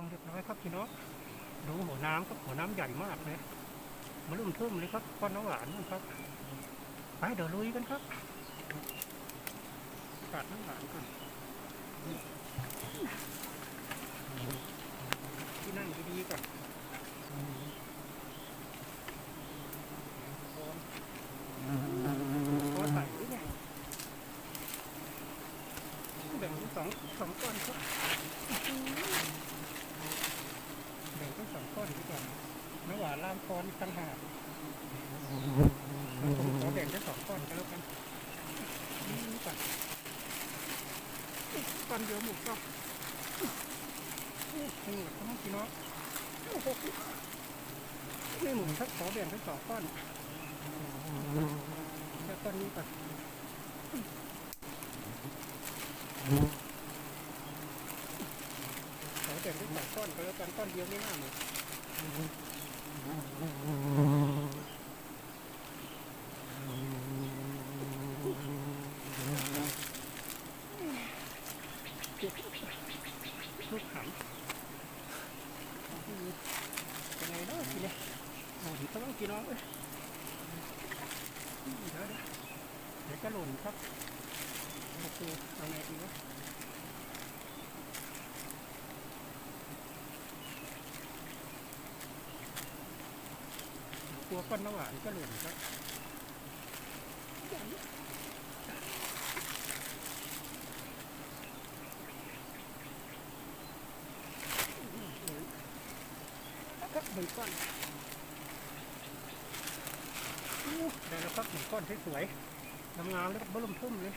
องเรียบร้อยครับพี่น้องดูหัวน้ำครับหัวน้ำใหญ่มากเลยมาลุ่มทุ่มเลยครับก้อนน้ำหวานนู่นครับไปเดี๋ยวลุยกันครับกัดน้ำหวานก่อนที่นั่งดีๆก่อนพอใส่หรืองแบ่งสองสองก้อนครับงเป็นสองก้อนดีกว่า น้ำหวานลามคอนต่างหากผมขอแบ่งเป็นสองก้อนก็แล้วกันนี่ก่อนก้อนเดียวหมูกรอบนี่หมดทั้งพี่น้องนี่หมูทักขอแบ่งเป็นสองก้อนแล้วก้อนนี้ก่อนขอแบ่งเป็นสองก้อนก็แล้วกันก้อนเดียวไม่น่าหม ลูกหำยังไงเนาะทีเนี้ยโอ้ยเขาต้องกินน้องเอ้ยเดี๋ยวเดี๋ยวเดี๋ยวก็หล่นครับโอเคเอาไงดีวะกลัวก้อนน้ำหวานก็หล่นครับ ครับห นึ่งก้อนได้แล้วครับหนึ่งก้อนสวยๆงามๆแล้วก็บลุ่มทุ่มเลย